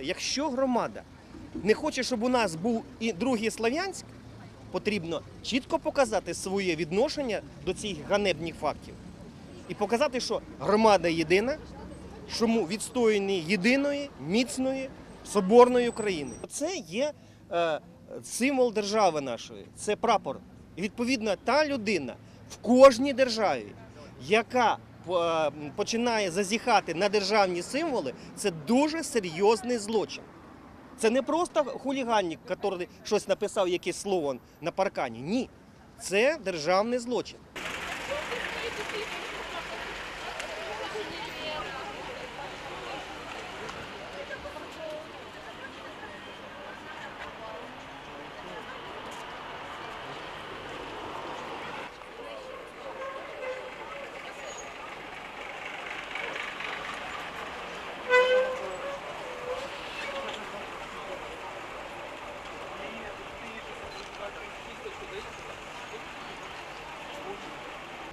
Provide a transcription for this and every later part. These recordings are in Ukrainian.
Якщо громада не хоче, щоб у нас був і другий Слов'янськ, потрібно чітко показати своє відношення до цих ганебних фактів і показати, що громада єдина, що ми відстояні єдиної, міцної, соборної України. Це є е, символ держави нашої, це прапор. І відповідно та людина в кожній державі, яка починає зазіхати на державні символи, це дуже серйозний злочин. Це не просто хуліганник, який щось написав, якесь слово на паркані. Ні. Це державний злочин.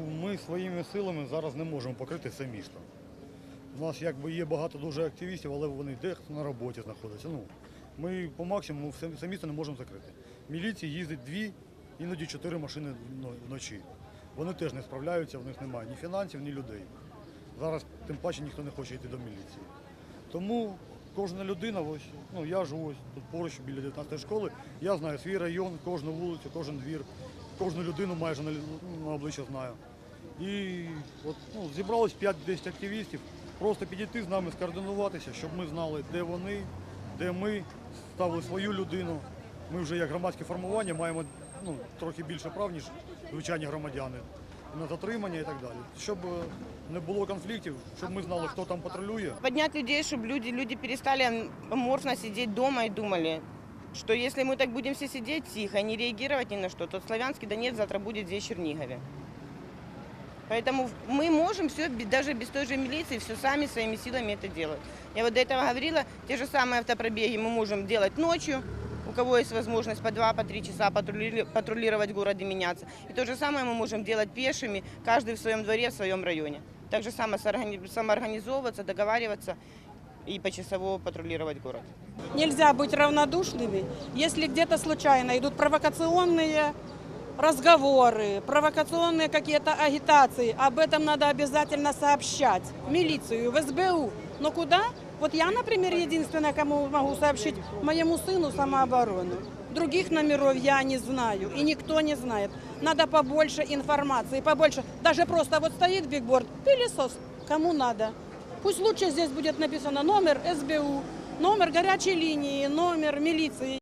Ми своїми силами зараз не можемо покрити все місто. У нас якби є багато дуже активістів, але вони дехто на роботі знаходяться. Ну, ми по максимуму все, все місто не можемо закрити. Міліції їздить дві, іноді чотири машини вночі. Вони теж не справляються, в них немає ні фінансів, ні людей. Зараз тим паче ніхто не хоче йти до міліції. Тому кожна людина, ось, ну я живу ось тут поруч біля 19 школи, я знаю свій район, кожну вулицю, кожен двір, кожну людину майже на, на обличчя знаю. І от ну, зібралось 5-10 активістів, просто підійти з нами, скоординуватися, щоб ми знали, де вони, де ми ставили свою людину. Ми вже як громадське формування маємо ну, трохи більше прав, ніж звичайні громадяни на затримання і так далі. Щоб е, не було конфліктів, щоб ми знали, хто там патрулює. Поднять людей, чтобы люди, люди перестали аморфно сидеть дома и думали, что если мы так будем все сидеть тихо, не реагировать ни на что, то Славянский Донец завтра будет здесь в Чернигове. Поэтому мы можем все, даже без той же милиции, все сами своими силами это делать. Я вот до этого говорила, те же самые автопробеги мы можем делать ночью, у кого есть возможность по два, по три часа патрули- патрулировать город и меняться. И то же самое мы можем делать пешими, каждый в своем дворе, в своем районе. Так же само сооргани- самоорганизовываться, договариваться и почасово патрулировать город. Нельзя быть равнодушными, если где-то случайно идут провокационные разговоры, провокационные какие-то агитации. Об этом надо обязательно сообщать в милицию, в СБУ. Но куда? Вот я, например, единственная, кому могу сообщить моему сыну самооборону. Других номеров я не знаю, и никто не знает. Надо побольше информации, побольше. Даже просто вот стоит бигборд, пылесос, кому надо. Пусть лучше здесь будет написано номер СБУ, номер горячей линии, номер милиции.